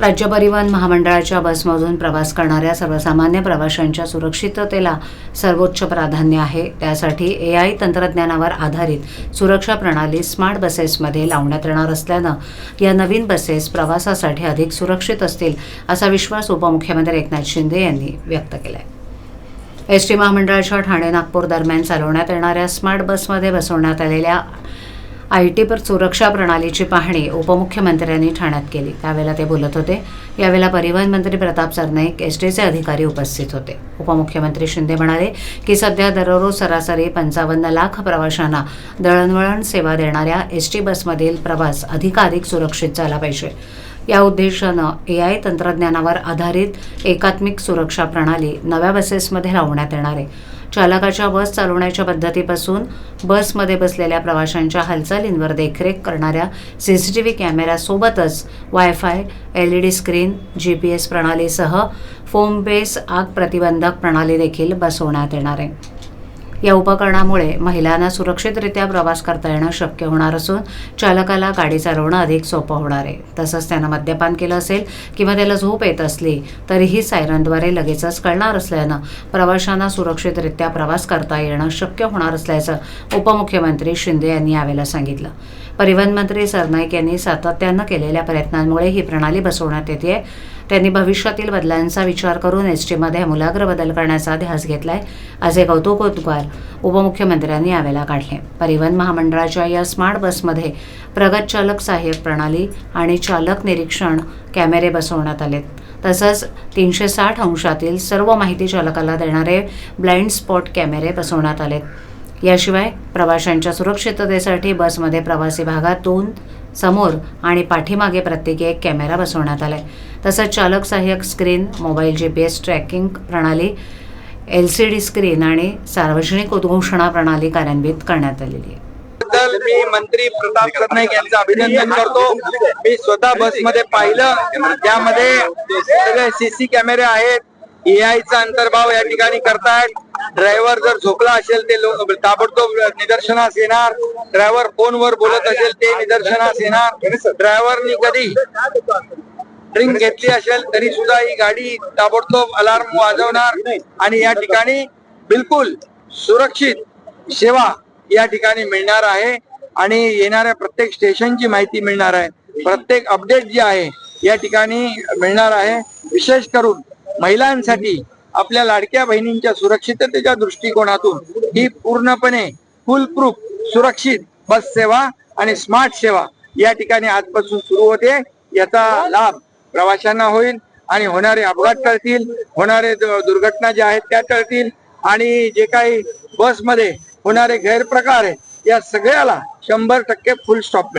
राज्य परिवहन महामंडळाच्या बसमधून प्रवास करणाऱ्या सर्वसामान्य प्रवाशांच्या सुरक्षिततेला सर्वोच्च प्राधान्य आहे. त्यासाठी ए आय तंत्रज्ञानावर आधारित सुरक्षा प्रणाली स्मार्ट बसेसमध्ये लावण्यात येणार असल्यानं या नवीन बसेस प्रवासासाठी अधिक सुरक्षित असतील असा विश्वास उपमुख्यमंत्री एकनाथ शिंदे यांनी व्यक्त केला आहे एस टी महामंडळाच्या ठाणे नागपूर दरम्यान चालवण्यात येणाऱ्या स्मार्ट बसमध्ये बसवण्यात आलेल्या आय टी पर सुरक्षा प्रणालीची पाहणी उपमुख्यमंत्र्यांनी ठाण्यात केली. त्यावेळेला ते बोलत होते. यावेळेला परिवहन मंत्री प्रताप सरनाईक एस टीचे अधिकारी उपस्थित होते. उपमुख्यमंत्री शिंदे म्हणाले की सध्या दररोज सरासरी पंचावन्न लाख प्रवाशांना दळणवळण सेवा देणाऱ्या एस टी बसमधील प्रवास अधिकाधिक सुरक्षित झाला पाहिजे. या उद्देशानं ए आय तंत्रज्ञानावर आधारित एकात्मिक सुरक्षा प्रणाली नव्या बसेसमध्ये लावण्यात येणार आहे. चालकाच्या बस चालवण्याच्या पद्धतीपासून बसमध्ये बसलेल्या प्रवाशांच्या हालचालींवर देखरेख करणाऱ्या C C T V कॅमेऱ्यासोबतच wifi L E D screen G P S प्रणालीसह फोम बेस आग प्रतिबंधक प्रणाली देखील बसवण्यात येणार आहे. या उपकरणामुळे महिलांना सुरक्षितरित्या प्रवास करता येणं शक्य होणार असून चालकाला गाडी चालवणं अधिक सोपं होणार आहे. तसंच त्यानं मद्यपान केलं असेल किंवा त्याला झोप येत असली तरीही सायरनद्वारे लगेचच कळणार असल्यानं प्रवाशांना सुरक्षितरित्या प्रवास करता येणं शक्य होणार असल्याचं उपमुख्यमंत्री शिंदे यांनी यावेळेला सांगितलं. परिवहन मंत्री सरनाईक यांनी सातत्यानं केलेल्या प्रयत्नांमुळे ही प्रणाली बसवण्यात येते त्यांनी भविष्यातील बदलांचा विचार करून एस टीमध्ये आमूलाग्र बदल करण्याचा ध्यास घेतलाय. असे कौतुकोद्गार उपमुख्यमंत्र्यांनी यावेळेला काढले. परिवहन महामंडळाच्या या स्मार्ट बसमध्ये प्रगत चालक सहाय्यक प्रणाली आणि चालक निरीक्षण कॅमेरे बसवण्यात आलेत. तसंच तीनशे साठ अंशातील सर्व माहिती चालकाला देणारे ब्लाइंड स्पॉट कॅमेरे बसवण्यात आलेत. याशिवाय प्रवाशांच्या सुरक्षिततेसाठी बसमध्ये प्रवासी भागात दोन समोर आणि पाठीमागे प्रत्येकी एक कॅमेरा बसवण्यात आला आहे तसंच चालक सहाय्यक screen mobile G P S tracking प्रणाली एल सी डी स्क्रीन आणि सार्वजनिक उद्घोषणा प्रणाली कार्यान्वित करण्यात आलेली आहे. मी मंत्री प्रताप सरनाईक यांचं अभिनंदन करतो. मी स्वतः बसमध्ये पाहिलं. त्यामध्ये सगळे सीसी कॅमेरे आहेत. एआयचा अंतर्भाव या ठिकाणी करतायत. ड्रायव्हर जर झोपला असेल ते ताबडतोब निदर्शनास येणार. ड्रायव्हर फोनवर बोलत असेल ते निदर्शनास येणार. ड्रायव्हरनी कधी ड्रिंक घेतली असेल तरी सुद्धा ही गाडी ताबडतोब अलार्म वाजवणार. आणि या ठिकाणी बिलकुल सुरक्षित सेवा या ठिकाणी मिळणार आहे. आणि येणाऱ्या प्रत्येक स्टेशनची माहिती मिळणार आहे. प्रत्येक अपडेट जी आहे या ठिकाणी मिळणार आहे. विशेष करून महिलांसाठी आपल्या लाडक्या बहिणींच्या सुरक्षिततेच्या दृष्टिकोनातून ही पूर्णपणे फुल प्रूफ सुरक्षित बस सेवा आणि स्मार्ट सेवा या ठिकाणी आजपासून सुरू होते. याचा लाभ प्रवाशांना होईल आणि होणारे अपघात टळतील होणारे दुर्घटना ज्या आहेत त्या टळतील आणि जे काही बसमध्ये होणारे गैरप्रकार या सगळ्याला शंभर टक्के फुल स्टॉप